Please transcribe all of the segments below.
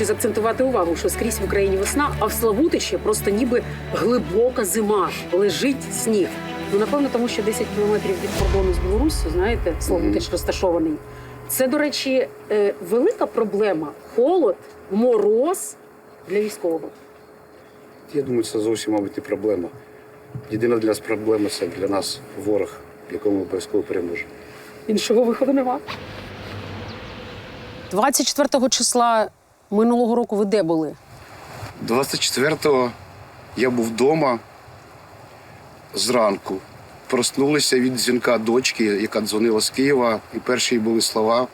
хочу заакцентувати увагу, що скрізь в Україні весна, а в Славутичі просто ніби глибока зима, лежить сніг. Ну напевно, тому що 10 кілометрів від кордону з Білоруссю, знаєте, Славутич розташований. Це, до речі, е, велика проблема. Холод, мороз для військового. Я думаю, це зовсім, мабуть, не проблема. Єдина для нас проблема це для нас ворог, якому ми обов'язково переможемо. Іншого виходу нема. 24 числа минулого року ви де були? 24-го я був вдома зранку. Проснулися від дзвінка дочки, яка дзвонила з Києва, і перші були слова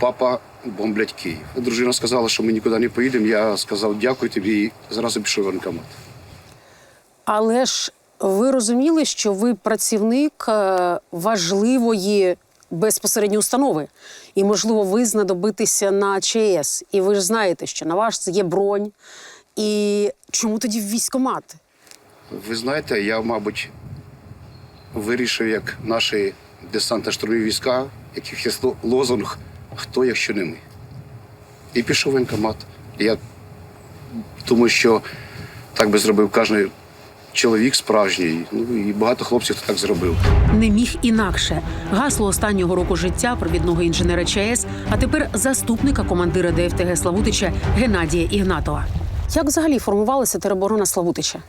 Папа бомблять Київ. Дружина сказала, що ми нікуди не поїдемо. Я сказав дякую тобі і зразу пішов в воєнкомат. Але ж ви розуміли, що ви працівник е, важливої безпосередньо установи, і можливо, ви знадобитеся на ЧАЕС. І ви ж знаєте, що на вас є бронь. І чому тоді в військкомат? Ви знаєте, я, мабуть, вирішив, як наші десантно-штурмові війська, яких є ло- лозунг Хто, якщо не ми. І пішов в воєнкомат. Я думаю, що так би зробив кожен чоловік справжній. Ну і багато хлопців так зробив. Не міг інакше. Гасло останнього року життя провідного інженера ЧАЕС, а тепер заступника командира ДФТГ Славутича Геннадія Ігнатова. Як взагалі формувалася тероборона Славутича?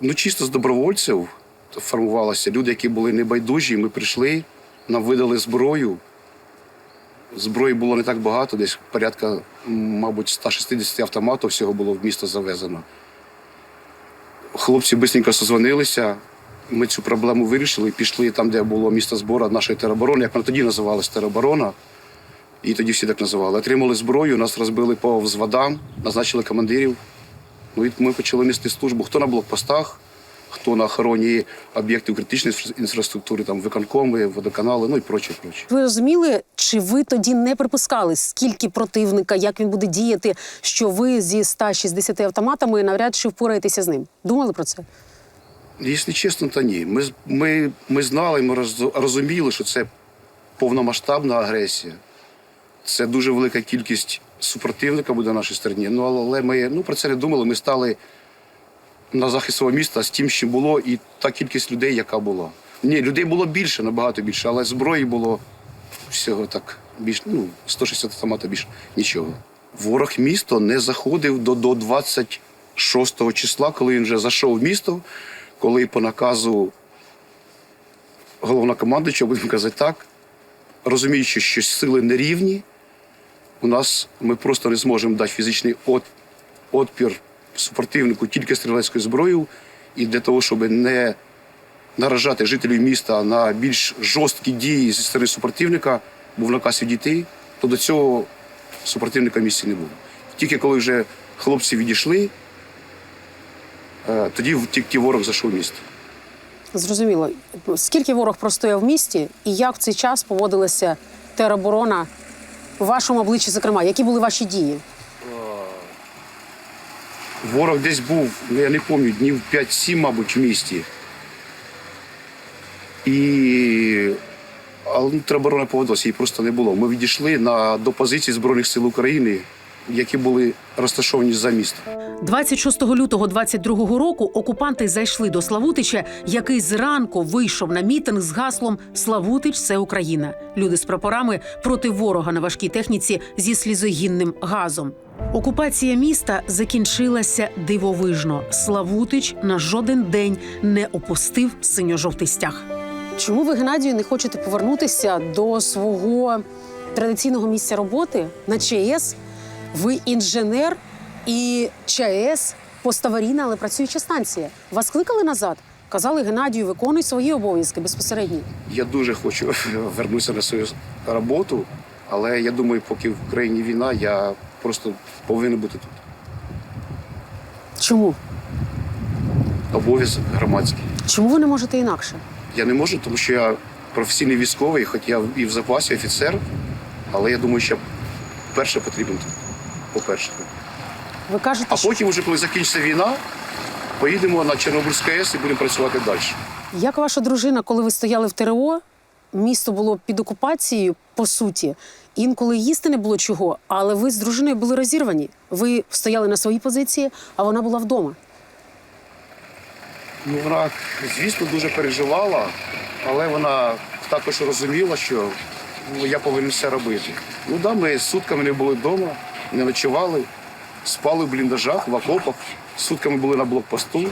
Ну, чисто з добровольців формувалися люди, які були небайдужі. Ми прийшли, нам видали зброю. Зброї було не так багато, десь порядка, мабуть, 160 автоматів всього було в місто завезено. Хлопці швидко созвонилися. Ми цю проблему вирішили і пішли там, де було місто збору нашої тероборони, як вона тоді називалась тероборона. І тоді всі так називали. Отримали зброю, нас розбили по взводам, назначили командирів. Ну, і ми почали нести службу. Хто на блокпостах, хто на охороні об'єктів критичної інфраструктури, там виконкоми, водоканали, ну і проче, проче. Ви розуміли, чи ви тоді не припускали, скільки противника, як він буде діяти, що ви зі 160 автоматами навряд чи впораєтеся з ним? Думали про це? Якщо чесно, то ні. Ми, ми, ми знали, ми розуміли, що це повномасштабна агресія. Це дуже велика кількість супротивника буде на нашій стороні. Ну, але ми ну, про це не думали. Ми стали на захист свого міста з тим, що було, і та кількість людей, яка була. Ні, людей було більше, набагато більше, але зброї було всього так більше, ну, 160 автомата більше нічого. Ворог місто не заходив до, до 26 числа, коли він вже зайшов в місто, коли по наказу головнокомандуючого, будемо казати так, розуміючи, що сили не рівні, у нас ми просто не зможемо дати фізичний от, отпір супротивнику тільки стрілецькою зброєю. І для того, щоб не наражати жителів міста на більш жорсткі дії зі сторони супротивника, був наказ відійти, то до цього супротивника в місті не було. Тільки коли вже хлопці відійшли, е, тоді тільки ворог зайшов в місто. Зрозуміло. Скільки ворог простояв в місті, і як в цей час поводилася тероборона в вашому обличчі, зокрема, які були ваші дії? Ворог десь був, ну я не пам'ятаю, днів 5-7, мабуть, в місті. І але ну, тероборона поводилася, її просто не було. Ми відійшли на, до позиції Збройних сил України, які були розташовані за містом. 26 лютого 22 року окупанти зайшли до Славутича, який зранку вийшов на мітинг з гаслом Славутич це Україна. Люди з прапорами проти ворога на важкій техніці зі слізогінним газом. Окупація міста закінчилася дивовижно. Славутич на жоден день не опустив синьо-жовтий стяг. Чому ви, Геннадію, не хочете повернутися до свого традиційного місця роботи на ЧАЕС? Ви інженер і ЧАЕС поставарійна, але працююча станція. Вас кликали назад? Казали Геннадію, виконуй свої обов'язки безпосередньо. Я дуже хочу вернутися на свою роботу, але я думаю, поки в Україні війна, я просто повинен бути тут. Чому? Обов'язок громадський. Чому ви не можете інакше? Я не можу, тому що я професійний військовий, хоч я і в запасі офіцер, але я думаю, що перше потрібен тут. По-перше. Ви кажете, А що потім, вже коли закінчиться війна, поїдемо на Чорнобильську АЕС і будемо працювати далі. як ваша дружина, коли ви стояли в ТРО, місто було під окупацією, по суті. Інколи їсти не було чого, але ви з дружиною були розірвані. Ви стояли на своїй позиції, а вона була вдома. Ну, вона, звісно, дуже переживала, але вона також розуміла, що ну, я повинен все робити. Ну да, ми сутками не були вдома, не ночували, спали в бліндажах, в окопах, сутками були на блокпосту,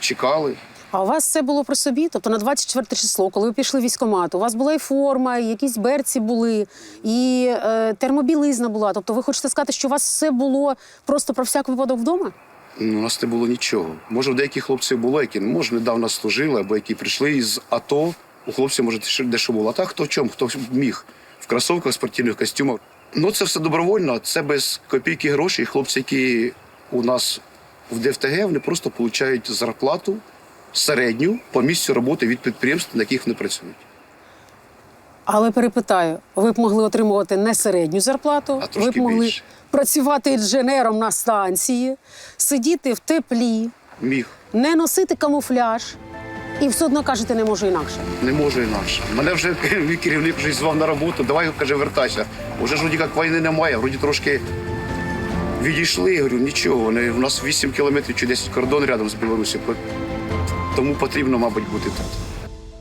чекали. А у вас все було при собі? Тобто на 24 число, коли ви пішли в військкомат, у вас була і форма, і якісь берці були, і е, термобілизна була. Тобто, ви хочете сказати, що у вас все було просто про всяк випадок вдома? Ну, у нас не було нічого. Може, у деяких хлопців було, які ну, може недавно служили, або які прийшли із АТО. У хлопців, може, дещо було. А так хто в чому, хто міг. В кросовках, спортивних костюмах. Ну, це все добровольно, це без копійки грошей. Хлопці, які у нас в ДФТГ, вони просто отримують зарплату середню по місцю роботи від підприємств, на яких вони працюють. Але перепитаю, ви б могли отримувати не середню зарплату, А ви б могли більше. працювати інженером на станції, сидіти в теплі, Міг. не носити камуфляж. І все одно кажете, не можу інакше. Не можу інакше. Мене вже мій керівник вже звав на роботу, давай каже, вертайся. Уже ж вроді як війни немає, вроді трошки відійшли. Я говорю, нічого, вони, у нас 8 кілометрів чи 10 кордон рядом з Білорусі. Тому потрібно, мабуть, бути тут.